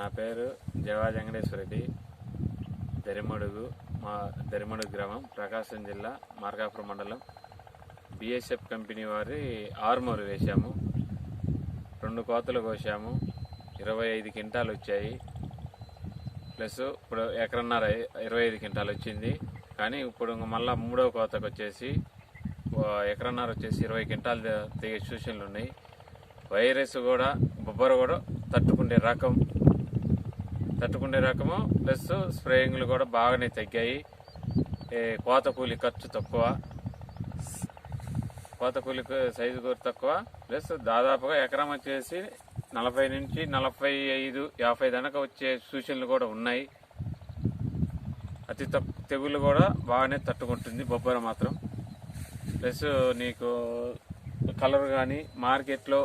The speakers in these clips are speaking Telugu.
నా పేరు జవా వెంకటేశ్వరరెడ్డి దరిమడుగు మా దరిమడుగు గ్రామం ప్రకాశం జిల్లా మార్కాపురం మండలం. బిఎస్ఎఫ్ కంపెనీ వారి ఆర్మోర్ వేశాము. రెండు కోతలు కోసాము ఇరవై ఐదు క్వింటాలు వచ్చాయి. ప్లస్ ఇప్పుడు ఎకరన్నర ఇరవై ఐదు క్వింటాలు వచ్చింది. కానీ ఇప్పుడు మళ్ళీ మళ్ళా మూడో కోతకు వచ్చేసి ఎకరన్నర వచ్చేసి ఇరవై క్వింటాలు తెగే సూచనలు ఉన్నాయి. వైరస్ కూడా బొబ్బర కూడా తట్టుకునే రకం. తట్టుకునే రకము ప్లస్ స్ప్రేయింగ్లు కూడా బాగానే తగ్గాయి. కోత కూలి ఖర్చు తక్కువ. కోత కూలి సైజు కూడా తక్కువ. ప్లస్ దాదాపుగా ఎకరం వచ్చేసి నలభై నుంచి నలభై ఐదు యాభై దాకా వచ్చే సూచనలు కూడా ఉన్నాయి. అతి తక్కువ తెగులు కూడా బాగానే తట్టుకుంటుంది బొబ్బర మాత్రం. ప్లస్ నీకు కలర్ కానీ మార్కెట్లో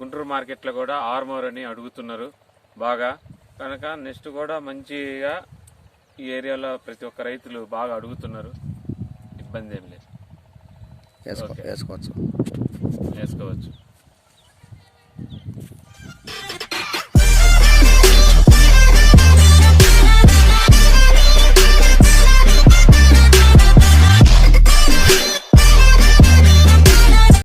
గుంటూరు మార్కెట్లో కూడా ఆర్మోర్ అని అడుగుతున్నారు బాగా. కనుక నెక్స్ట్ కూడా మంచిగా ఈ ఏరియాలో ప్రతి ఒక్క రైతులు బాగా అడుగుతున్నారు. ఇబ్బంది ఏం లేదు. వేసుకోవచ్చు. వేసుకోవచ్చు.